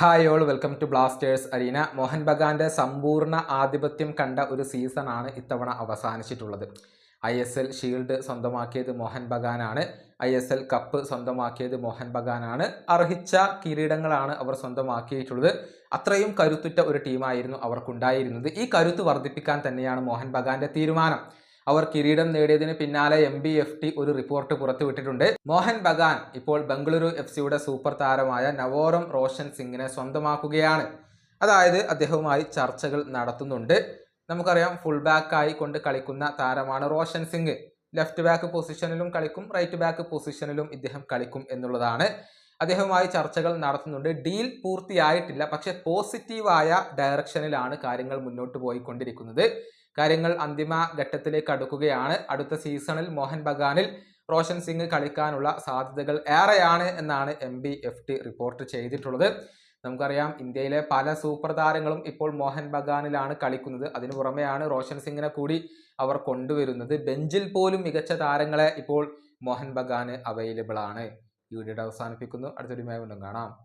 Hi all welcome to Blasters Arena Mohan ബഗാന്റെ സമ്പൂർണ ആധിപത്യം കണ്ട ഒരു സീസണാണ് ഇത്തവണ അവസാനിച്ചിട്ടുള്ളത്. ഐ എസ് എൽ ഷീൽഡ് സ്വന്തമാക്കിയത് മോഹൻ ബഗാനാണ്. ഐ എസ് എൽ കപ്പ് സ്വന്തമാക്കിയത് മോഹൻ ബഗാനാണ്. അർഹിച്ച കിരീടങ്ങളാണ് അവർ സ്വന്തമാക്കിയിട്ടുള്ളത്. അത്രയും കരുത്തുറ്റ ഒരു ടീമായിരുന്നു അവർക്കുണ്ടായിരുന്നത്. ഈ കരുത്ത് വർദ്ധിപ്പിക്കാൻ തന്നെയാണ് മോഹൻ ബഗാന്റെ തീരുമാനം. അവർ കിരീടം നേടിയതിന് പിന്നാലെ എം ബി എഫ് ടി ഒരു റിപ്പോർട്ട് പുറത്തുവിട്ടിട്ടുണ്ട്. മോഹൻ ബഗാൻ ഇപ്പോൾ ബംഗളൂരു എഫ് സിയുടെ സൂപ്പർ താരമായ നവോറം റോഷൻ സിംഗിനെ സ്വന്തമാക്കുകയാണ്. അതായത് അദ്ദേഹവുമായി ചർച്ചകൾ നടത്തുന്നുണ്ട്. നമുക്കറിയാം ഫുൾ ബാക്കായി കൊണ്ട് കളിക്കുന്ന താരമാണ് റോഷൻ സിംഗ്. ലെഫ്റ്റ് ബാക്ക് പൊസിഷനിലും കളിക്കും റൈറ്റ് ബാക്ക് പൊസിഷനിലും ഇദ്ദേഹം കളിക്കും എന്നുള്ളതാണ്. അദ്ദേഹവുമായി ചർച്ചകൾ നടത്തുന്നുണ്ട്. ഡീൽ പൂർത്തിയായിട്ടില്ല പക്ഷെ പോസിറ്റീവായ ഡയറക്ഷനിലാണ് കാര്യങ്ങൾ മുന്നോട്ട് പോയിക്കൊണ്ടിരിക്കുന്നത്. കാര്യങ്ങൾ അന്തിമ ഘട്ടത്തിലേക്ക് അടുക്കുകയാണ്. അടുത്ത സീസണിൽ മോഹൻ ബഗാനിൽ റോഷൻ സിംഗ് കളിക്കാനുള്ള സാധ്യതകൾ ഏറെയാണ് എന്നാണ് M B F T report ചെയ്തിട്ടുള്ളത്. നമുക്കറിയാം ഇന്ത്യയിലെ പല സൂപ്പർ താരങ്ങളും ഇപ്പോൾ മോഹൻ ബഗാനിലാണ് കളിക്കുന്നത്. അതിനു പുറമെയാണ് റോഷൻ സിംഗിനെ കൂടി അവർ കൊണ്ടുവരുന്നത്. ബെഞ്ചിൽ പോലും മികച്ച താരങ്ങളെ ഇപ്പോൾ മോഹൻ ബഗാന് അവൈലബിൾ ആണ്. ഈ വീഡിയോയുടെ അവസാനിപ്പിക്കുന്നു. അടുത്തൊരു വീണ്ടും കാണാം.